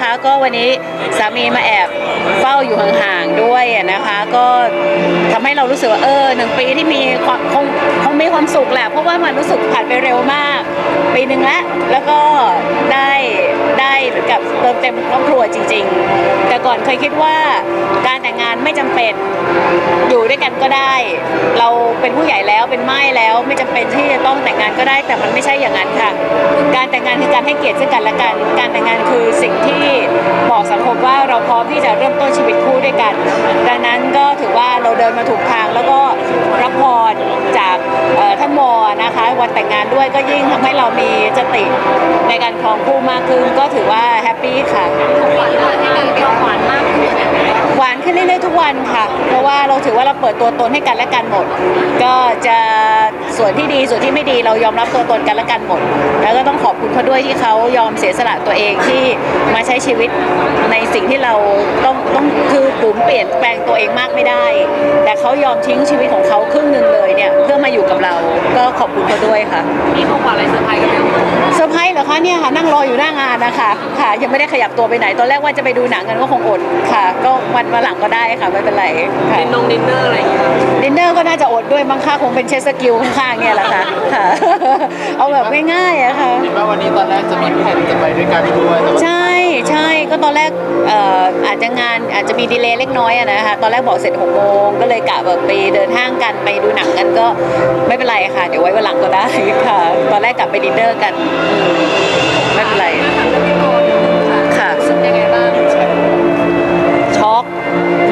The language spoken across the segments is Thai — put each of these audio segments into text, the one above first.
นะคะก็วันนี้สามีมาแอบเฝ้าอยู่ห่างๆด้วยนะคะ ก็ทำให้เรารู้สึกว่าเออหนึ่งปีที่มีความคงคงมีความสุขแหละเพราะว่ามันรู้สึกผ่านไปเร็วมาก ปีหนึ่งแล้วแล้วก็ได้ได้กับเติมเต็มครอบครัวจริง ๆ แต่ก่อนเคยคิดว่าการแต่งงานไม่จำเป็นอยู่ด้วยกันก็ได้ เราเป็นผู้ใหญ่แล้วเป็นไม้แล้วไม่จำเป็นที่จะต้องแต่งงานก็ได้ แต่มันไม่ใช่อย่างนั้นค่ะ การแต่งงานคือการให้เกียรติซึ่งกันและกัน การแต่งงานคือสิ่งที่บอกสังคมว่าเราพร้อมที่จะเริ่มต้นชีวิตคู่ด้วยกัน ดังนั้นก็ถือว่าเราเดินมาถูกทางแล้วก็รับพรจากท่านมอนะคะวันแต่งงานด้วยก็ยิ่งทำให้เรามีจติในการครองคู่มากขึ้น ก็ถือว่าแฮปปี้ค่ะขวานหวานให้กันเป็นขวัญมากขึ้น หวานขึ้นเรื่อยๆทุกวันค่ะ เพราะว่าเราถือว่าเราเปิดตัวตนให้กันและกันหมด ก็จะส่วนที่ดีส่วนที่ไม่ดีเรายอมรับตัวตนกันและกันหมด แล้วก็ต้องขอบคุณเขาด้วยที่เขายอมเสียสละตัวเองที่มาใช้ชีวิตในสิ่งที่เราต้องต้องคือปุ๋มเปลี่ยนแปลงตัวเองมากไม่ได้ แต่เขายอมทิ้งชีวิตของเขาครึ่งหนึ่งเลยเนี่ยเพื่อมาอยู่กับเราก็ขอบคุณเขาด้วยค่ะมีของหวานอะไรเซอร์ไพรส์กันไหมเซอร์ไพรส์เห รอคะเนี่ยค่ะนั่งรออยู่หน้างานนะคะค่ะ ยังไม่ได้ขยับตัวไปไหน ตอนแรกว่าจะไปดูหนังกันก็คงอดค่ะ ก็วันมาหลังก็ได้ค่ะไม่เป็นไรค่ะดินนงดินเนอร์อะไรอย่างเงี้ยดินเนอร์ก็น่าจะอดด้วยมั้งค่าคงเป็นเชสกิลข้างๆเนี่ยแหละค่ะค่ะ เอาแบบง่ายๆอะค่ะเห็นว่าวันนี้ตอนแรกจะมีแผนจะไปด้วยกันด้วยแต่ว่าใช่ใช่ก็ ตอนแรกเอ่ออาจจะงานอาจจะมีดีเลย์เล็กน้อยอะนะคะตอนแรกบอกเสร็จหกโมงก็เลยกะแบบไปเดินห้างกันไปดูหนังกันก็ไม่เป็นไรค่ะ เดี๋ยวไว้วันหลังก็ได้ค่ะ ตอนแรกกลับไปดินเนอร์กันอืมไม่เป็นไรมาถามเรื่องพี่โมนิดนึงค่ะค่ะรู้สึกยังไงบ้างช็อก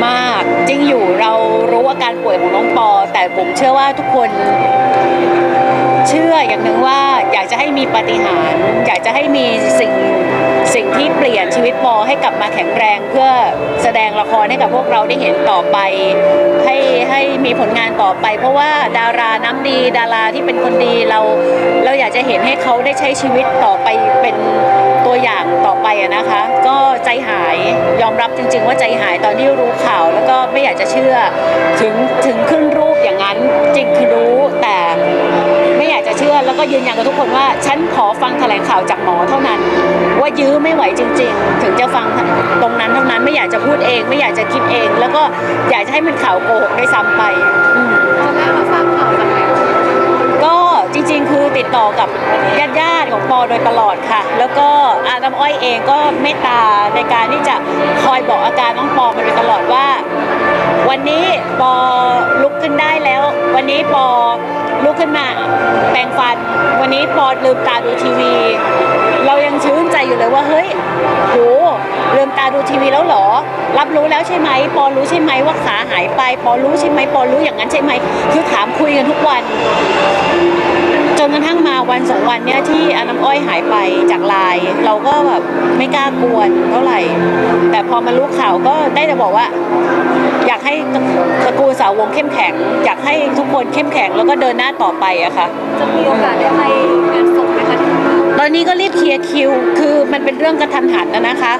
มากจริงอยู่เรารู้ว่าการป่วยของน้องปอ แต่ผมเชื่อว่าทุกคนเชื่ออย่างหนึ่งว่าอยากจะให้มีปาฏิหารย์อยากจะให้มีสิ่ง สิ่งที่เปลี่ยนชีวิตปอให้กลับมาแข็งแรงเพื่อแสดงละครให้กับพวกเราได้เห็นต่อไป ให้ให้มีผลงานต่อไป เพราะว่าดาราน้ำดีดาราที่เป็นคนดีเรา เราอยากจะเห็นให้เขาได้ใช้ชีวิตต่อไปเป็นตัวอย่างต่อไปนะคะ ก็ใจหายยอมรับจริง ๆ ว่าใจหายตอนที่รู้ข่าว แล้วก็ไม่อยากจะเชื่อถึงถึงขึ้นรูปอย่างนั้นจริงคือรู้แต่ไม่อยากจะเชื่อแล้วก็ยืนยันกับทุกคนว่า ฉันขอฟังแถลงข่าวจากหมอเท่านั้น ว่ายื้อไม่ไหวจริง ๆ ถึงจะฟังตรงนั้นเท่านั้นไม่อยากจะพูดเอง ไม่อยากจะคิดเอง แล้วก็อยากจะให้มันข่าวโกหกได้วยซ้ำไปอืมตอนแรกเราทราบข่าวจากไหนก็จริง ๆ คือติดต่อกับญาติญาติๆของปอโดยตลอดค่ะ แล้วก็อาน้ำอ้อยเองก็เมตตาในการที่จะคอยบอกอาการน้องปอมาโดยตลอดว่า วันนี้ปอลุกขึ้นได้แล้ว วันนี้ปอลุกขึ้นมาแปรงฟัน วันนี้ปอลืมตาดูทีวี เรายังชื่นใจอยู่เลยว่าเฮ้ยโหลืมตาดูทีวีแล้วหรอ รับรู้แล้วใช่ไหมปอรู้ใช่ไหมว่าขาหายไป ปอรู้ใช่ไหมปอรู้อย่างนั้นใช่ไหมคือถามคุยกันทุกวัน จนกระทั่งมาวันสองวันเนี่ยที่อน้ำอ้อยหายไปจากไลน์เราก็แบบไม่กล้ากวนเท่าไหร่ แต่พอมารู้ข่าวก็ได้แต่บอกว่า อยากให้ตระกูลสาววงเข้มแข็ง อยากให้ทุกคนเข้มแข็งแล้วก็เดินหน้าต่อไปอะค่ะจะมีโอกาสได้ไปงานศพ ตอนนี้ก็รีบเคลียร์คิว คือมันเป็นเรื่องกระทันหันนะนะคะ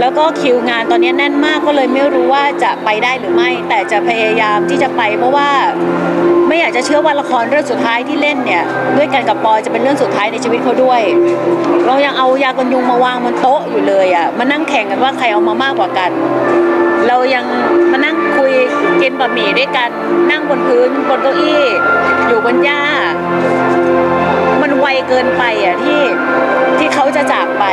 แล้วก็คิวงานตอนนี้แน่นมากก็เลยไม่รู้ว่าจะไปได้หรือไม่ แต่จะพยายามที่จะไปเพราะว่าไม่อยากจะเชื่อว่าละครเรื่องสุดท้ายที่เล่นเนี่ยด้วยกันกับปอยจะเป็นเรื่องสุดท้ายในชีวิตเขาด้วย เรายังเอายากันยุงมาวางบนโต๊ะอยู่เลยอะมานั่งแข่งกันว่าใครเอามามากกว่ากัน เรายังมานั่งคุยกินบะหมี่ด้วยกันนั่งบนพื้นบนเก้าอี้ อยู่บนหญ้า ไวเกินไปอะที่ที่เขาจะจากไป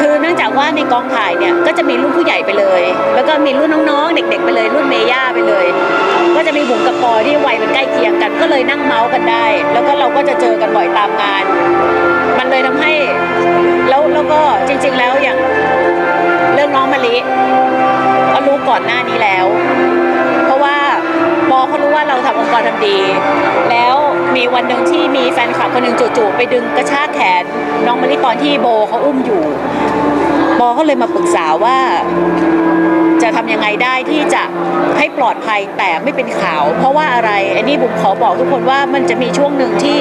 คือเนื่องจากว่าในกองถ่ายเนี่ยก็จะมีรุ่นผู้ใหญ่ไปเลย แล้วก็มีรุ่นน้องๆ เด็ก ๆ ไปเลย รุ่นเมย่าไปเลย ก็จะมีบุ๋มกับปอที่วัยมันใกล้เคียงกัน ก็เลยนั่งเมาส์กันได้ แล้วก็เราก็จะเจอกันบ่อยตามงาน มันเลยทำให้แล้วแล้วก็จริง ๆ แล้วอย่างเรื่องน้องมะลิก็รู้ก่อนหน้านี้แล้ว เพราะว่าปอเขารู้ว่าเราทำองค์กรทำดี แล้ว มีวันหนึ่งที่มีแฟนคลับคนหนึ่งจู่ๆไปดึงกระชากแขนน้องมะลิตอนที่โบเขาอุ้มอยู่โบเขาเลยมาปรึกษาว่าจะทำยังไงได้ที่จะให้ปลอดภัยแต่ไม่เป็นข่าว เพราะว่าอะไรอันนี้บุ๋มขอบอกทุกคนว่ามันจะมีช่วงหนึ่งที่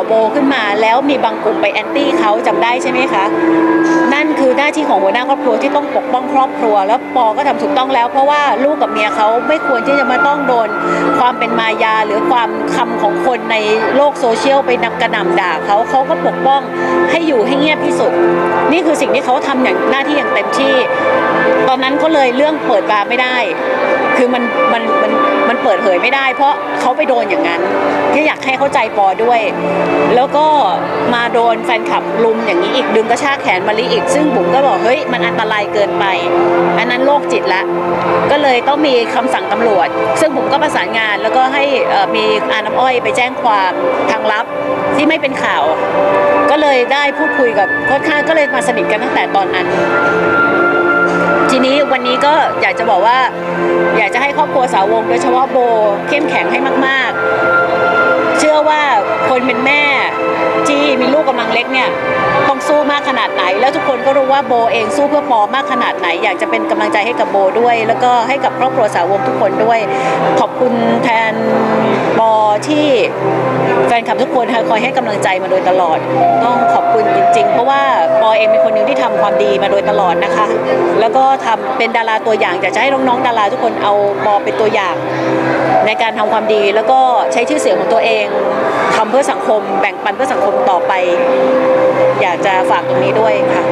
าวโบขึ้นมา แล้วมีบางกลุ่มไปแอนตี้เขาจำได้ใช่ไหมคะ นั่นคือหน้าที่ของหัวหน้าครอบครัวที่ต้องปกป้องครอบครัว แล้วปอก็ทำถูกต้องแล้ว เพราะว่าลูกกับเมียเขาไม่ควรที่จะมาต้องโดน ความเป็นมายาหรือความคำของคนในโลกโซเชียลไปนำกระหน่ำด่าเขาเขาก็ปกป้องให้อยู่ให้เงียบที่สุด นี่คือสิ่งที่เขาทำอย่างหน้าที่อย่างเต็มที่ ตอนนั้นก็เลยเรื่องเปิดบาร์ไม่ได้ คือมันมันมัน มันเปิดเผยไม่ได้ เพราะเขาไปโดนอย่างนั้นที่อยากให้เข้าใจปอด้วย แล้วก็มาโดนแฟนคลับลุมอย่างนี้อีกดึงกระชากแขนมาลิอีก ซึ่งบุ๋มก็บอกเฮ้ยมันอันตรายเกินไป อันนั้นโรคจิตละ ก็เลยต้องมีคำสั่งตำรวจ ซึ่งผมก็ประสานงานแล้วก็ให้มีอาน้ำอ้อยไปแจ้งความทางลับที่ไม่เป็นข่าว ก็เลยได้พูดคุยกับค่อนข้างก็เลยมาสนิทกันตั้งแต่ตอนนั้น ทีนี้วันนี้ก็อยากจะบอกว่า อยากจะให้ครอบครัวสาวง โดยเฉพาะโบเข้มแข็งให้มาก ๆ เชื่อว่าคนเป็นแม่ที่มีลูกกำลังเล็กเนี่ยต้องสู้มากขนาดไหน แล้วทุกคนก็รู้ว่าโบเองสู้เพื่อปอมากขนาดไหน อยากจะเป็นกำลังใจให้กับโบด้วย แล้วก็ให้กับครอบครัวสาวงทุกคนด้วย ขอบคุณแทนปอที่ แฟนคลับทุกคนคอยให้กำลังใจมาโดยตลอด ต้องขอบคุณจริง ๆ เพราะว่าปอเองเป็นคนหนึ่งที่ทำความดีมาโดยตลอดนะคะ แล้วก็ทำเป็นดาราตัวอย่างอยากจะให้น้องๆดาราทุกคนเอาปอเป็นตัวอย่าง ในการทำความดีแล้วก็ใช้ชื่อเสียงของตัวเองทำเพื่อสังคม แบ่งปันเพื่อสังคมต่อไป อยากจะฝากตรงนี้ด้วยค่ะ